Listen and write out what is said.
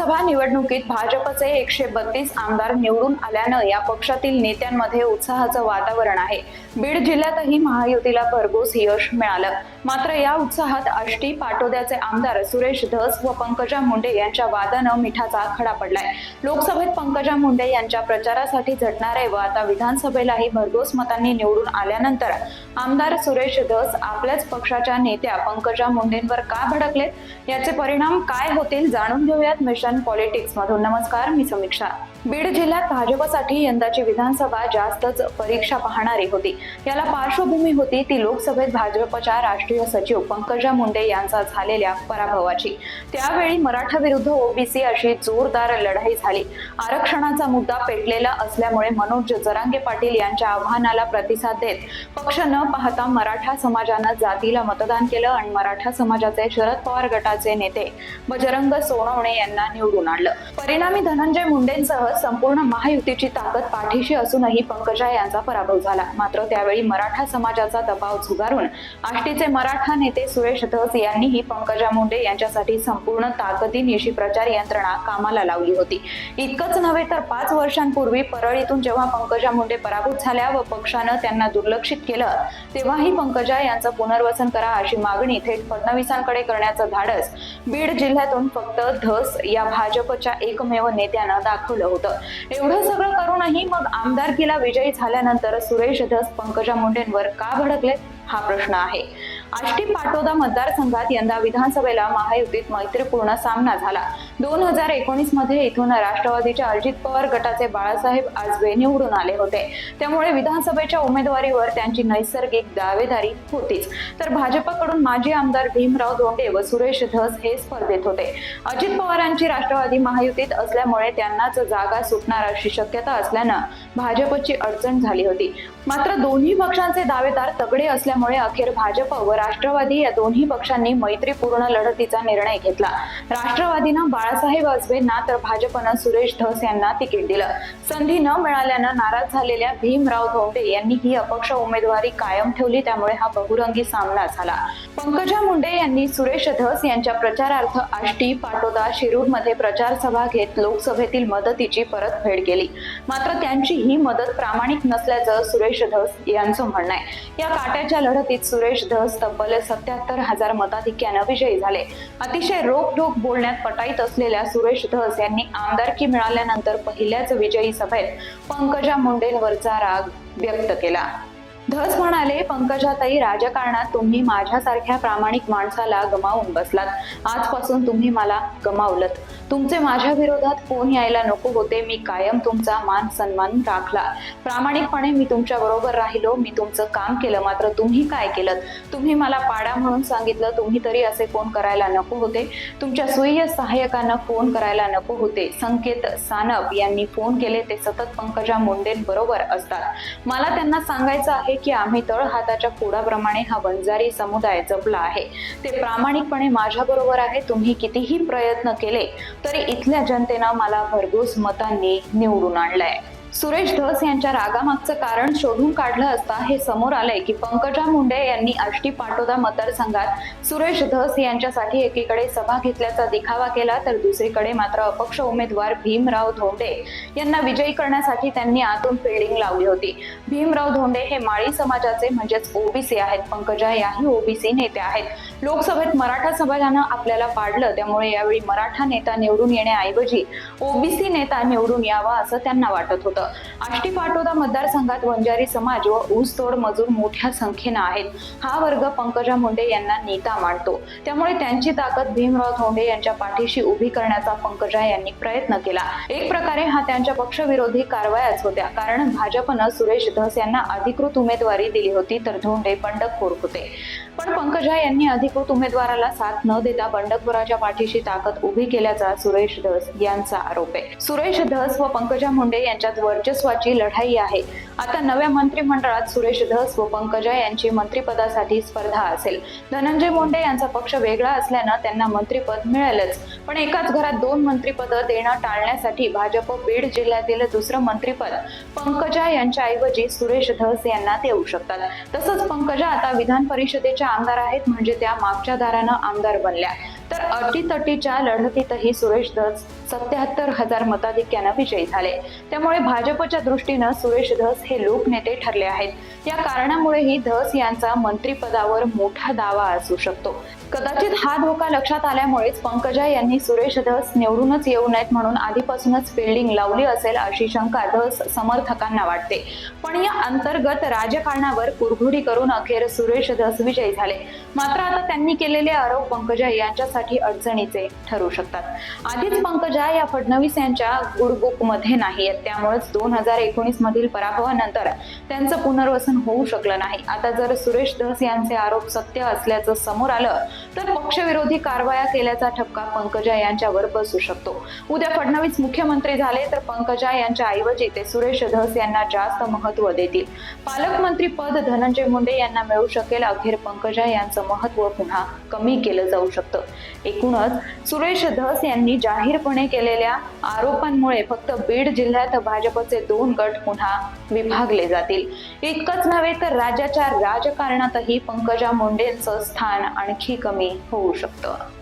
विधानसभा निवडणुकीत भाजपचे एकशे बत्तीस आमदार निवडून आल्यानं या पक्षातील नेत्यांमध्ये उत्साहाचं वातावरण आहे. बीड जिल्ह्यातही महायुतीला भरघोस यश मिळालं. मात्र या उत्साहात आष्टी पाटोद्याचे आमदार सुरेश धस व पंकजा मुंडे यांच्या वादानं मिठाचा खडा पडलाय. लोकसभेत पंकजा मुंडे यांच्या प्रचारासाठी झटणारे व आता विधानसभेलाही भरघोस मतांनी निवडून आल्यानंतर आमदार सुरेश धस आपल्याच पक्षाच्या नेत्या पंकजा मुंडेंवर का भडकलेत? याचे परिणाम काय होतील जाणून घेऊयात मिशन पॉलिटिक्स मधून नमस्कार मी समीक्षा. बीड जिल्ह्यात भाजपसाठी यंदाची विधानसभा जास्तच परीक्षा पाहणारी होती. याला पार्श्वभूमी होती ती लोकसभेत भाजपच्या राष्ट्रीय सचिव पंकजा मुंडे यांचा झालेल्या पराभवाची. त्यावेळी मराठा विरुद्ध ओबीसी अशी जोरदार लढाई झाली. आरक्षणाचा मुद्दा पेटलेला असल्यामुळे मनोज जरांगे पाटील यांच्या आव्हानाला प्रतिसाद देत पक्ष न पाहता मराठा समाजानं जातीला मतदान केलं आणि मराठा समाजाचे शरद पवार गटाचे नेते बजरंग सोनवणे यांना निवडून आणलं. परिणामी धनंजय मुंडेंसह संपूर्ण महायुतीची ताकद पाठीशी असूनही पंकजा यांचा पराभव झाला. मात्र त्यावेळी मराठा समाजाचा दबाव झुगारून आष्टीचे मराठा नेते सुरेश धस यांनीही पंकजा मुंडे यांच्यासाठी संपूर्ण ताकदीनिशी प्रचार यंत्रणा कामाला लावली होती. इतकंच नव्हे तर पाच वर्षांपूर्वी परळीतून जेव्हा पंकजा मुंडे पराभूत झाल्या व पक्षानं त्यांना दुर्लक्षित केलं तेव्हाही पंकजा यांचं पुनर्वसन करा अशी मागणी थेट फडणवीसांकडे करण्याचं धाडस बीड जिल्ह्यातून फक्त धस या भाजपच्या एकमेव नेत्यानं दाखवलं होतं. एवढं सगळं करूनही मग आमदारकीला विजयी झाल्यानंतर सुरेश धस पंकजा मुंडेंवर का भडकले? हा प्रश्न आहे. आष्टी पाटोदा मतदारसंघात यंदा विधानसभेला महायुतीत मैत्रीपूर्ण सामना झाला. दोन हजार एकोणीसमध्ये इथून राष्ट्रवादीच्या अजित पवार गटाचे बाळासाहेब आजबे निवडून आले होते. त्यामुळे विधानसभेच्या उमेदवारीवर त्यांची नैसर्गिक दावेदारी होतीच. तर भाजपकडून माजी आमदार भीमराव धोंडे व सुरेश धस हे स्पर्धेत होते. अजित पवारांची राष्ट्रवादी महायुतीत असल्यामुळे त्यांनाच जागा सुटणार अशी शक्यता असल्यानं भाजपची अडचण झाली होती. मात्र दोन्ही पक्षांचे दावेदार तगडे असल्यामुळे अखेर भाजप व राष्ट्रवादी या दोन्ही पक्षांनी मैत्रीपूर्ण लढतीचा निर्णय घेतला. राष्ट्रवादीनं बाळासाहेब आजबेंना तर भाजपनं सुरेश धस यांना तिकीट दिलं. संधी न मिळाल्यानं नाराज झालेल्या भीमराव धोंडे यांनी ही अपक्ष उमेदवारी कायम ठेवली त्यामुळे हा बहुरंगी सामना झाला. पंकजा मुंडे यांनी सुरेश धस यांच्या प्रचारार्थ आष्टी पाटोदा शिरूरमध्ये प्रचार सभा घेत लोकसभेतील मदतीची परतफेड केली. मात्र त्यांची ही मदत प्रामाणिक नसल्याचं सुरेश धस यांचं म्हणणं आहे. या काट्याच्या लढतीत सुरेश धस तब्बल सत्याहत्तर हजार मताधिक्यानं विजयी झाले. अतिशय रोखठोक बोलण्यात पटाईत असलेल्या सुरेश धस यांनी आमदारकी मिळाल्यानंतर पहिल्याच विजयी सभेत पंकजा मुंडेंवरचा राग व्यक्त केला. धस म्हणाले पंकजाताई राजकारणात तुम्ही माझ्यासारख्या प्रामाणिक माणसाला गमावून बसलात. आजपासून तुम्ही मला गमावलत. तुमचे माझ्या विरोधात फोन यायला नको होते? मी कायम तुमचा मान सन्मान राखला. प्रामाणिकपणे मी तुमच्या बरोबर राहिलो. मी तुमचं काम केलं. मात्र तुम्ही काय केलं तुम्ही मला पाडा म्हणून सांगितलं. तुम्ही तरी असे फोन करायला नको होते? तुमच्या स्वीय सहाय्यकांना फोन करायला नको होते. संकेत सानप यांनी फोन केले. ते सतत पंकजा मुंडेंबरोबर असतात. मला त्यांना सांगायचं आहे की आम्ही तळ हाताच्या फोडाप्रमाणे हा वंजारी समुदाय जपला आहे. ते प्रामाणिकपणे माझ्या बरोबर आहे तुम्ही कितीही प्रयत्न केले तरी इथल्या जनतेनं मला भरघोस मतांनी निवडून आणलंय. सुरेश धस यांच्या रागामागचं कारण शोधून काढलं असता हे समोर आलंय की पंकजा मुंडे यांनी आष्टी पाटोदा मतदारसंघात सुरेश धस यांच्यासाठी एकीकडे सभा घेतल्याचा दिखावा केला तर दुसरीकडे मात्र अपक्ष उमेदवार भीमराव धोंडे यांना विजयी करण्यासाठी त्यांनी आतून फिल्डिंग लावली होती. भीमराव धोंडे हे माळी समाजाचे म्हणजेच ओबीसी आहेत. पंकजा याही ओबीसी नेते आहेत. लोकसभेत मराठा समाजानं आपल्याला पाडलं त्यामुळे यावेळी मराठा नेता निवडून येण्याऐवजी ओबीसी नेता निवडून यावा असं त्यांना वाटत होतं. आष्टी पाटोदा मतदारसंघात वंजारी समाज व ऊसतोड मजूर मोठ्या संख्येनं आहेत. हा वर्ग पंकजा मुंडे यांना नेता मानतो. त्यामुळे त्यांची ताकद भीमराव धोंडे यांच्या पाठीशी उभी करण्याचा पंकजा यांनी प्रयत्न केला. एक प्रकारे हा त्यांच्या पक्षविरोधी कारवायाच होत्या. कारण भाजपनं सुरेश धस यांना अधिकृत उमेदवारी दिली होती तर धोंडे बंडखोर होते. पण पंकजा यांनी अधिक अधिकृत उमेदवाराला साथ न देता बंडखोराच्या पाठीशी ताकद उभी केल्याचा सुरेश धस यांचा आरोप आहे. सुरेश धस व पंकजा मुंडे यांच्यात वर्चस्वाची लढाई आहे. आता नव्या मंत्रिमंडळात सुरेश धस व पंकजा यांची मंत्रिपदासाठी स्पर्धा असेल. धनंजय मुंडे यांचा पक्ष वेगळा असल्यानं त्यांना मंत्रिपद मिळेलच. पण एकाच घरात दोन मंत्रिपद देणं टाळण्यासाठी भाजप बीड जिल्ह्यातील दुसरं मंत्रिपद पंकजा यांच्या ऐवजी सुरेश धस यांना देऊ शकतात. तसंच पंकजा आता विधान परिषदेच्या आमदार आहेत म्हणजे त्या मागच्या दारानं आमदार बनल्या. तर अटीतटीच्या लढतीतही सुरेश धस सत्याहत्तर हजार मताधिक्यानं विजयी झाले. त्यामुळे भाजपच्या दृष्टीनं सुरेश धस हे लोकनेते ठरले आहेत. या कारणामुळेही धस यांचा मंत्रिपदावर मोठा दावा असू शकतो. कदाचित हा धोका लक्षात आल्यामुळेच पंकजा यांनी सुरेश धस निवडूनच येऊ नयेत म्हणून आधीपासूनच फिल्डिंग लावली असेल अशी शंका धस समर्थकांना वाटते. पण या अंतर्गत राजकारणावर कुरघोडी करून अखेर सुरेश धस विजयी झाले. मात्र आता त्यांनी केलेले आरोप पंकजा यांच्यासाठी अडचणीचे ठरू शकतात. आधीच पंकजा या फडणवीस यांच्या गुडबुकमध्ये नाही त्यामुळेच दोन हजार एकोणीस मधील पराभवानंतर त्यांचं पुनर्वसन होऊ शकलं नाही. आता जर सुरेश धस यांचे आरोप सत्य असल्याचं समोर आलं तर पक्षविरोधी कारवाया केल्याचा ठपका पंकजा यांच्यावर बसू शकतो. उद्या फडणवीस मुख्यमंत्री झाले तर पंकजा यांच्या ऐवजी ते सुरेश धस यांना जास्त महत्त्व देतील. पालकमंत्री पद धनंजय मुंडे यांना मिळू शकेल अखेर पंकजा यांचं महत्त्व पुन्हा कमी केलं जाऊ शकतं. एकूणच सुरेश धस यांनी जाहीरपणे केलेल्या आरोपांमुळे फक्त बीड जिल्ह्यात भाजपचे दोन गट पुन्हा विभागले जातील. इतकंच नव्हे तर राज्याच्या राजकारणातही पंकजा मुंडेंचं स्थान आणखी कमी कमी होऊ शकतं.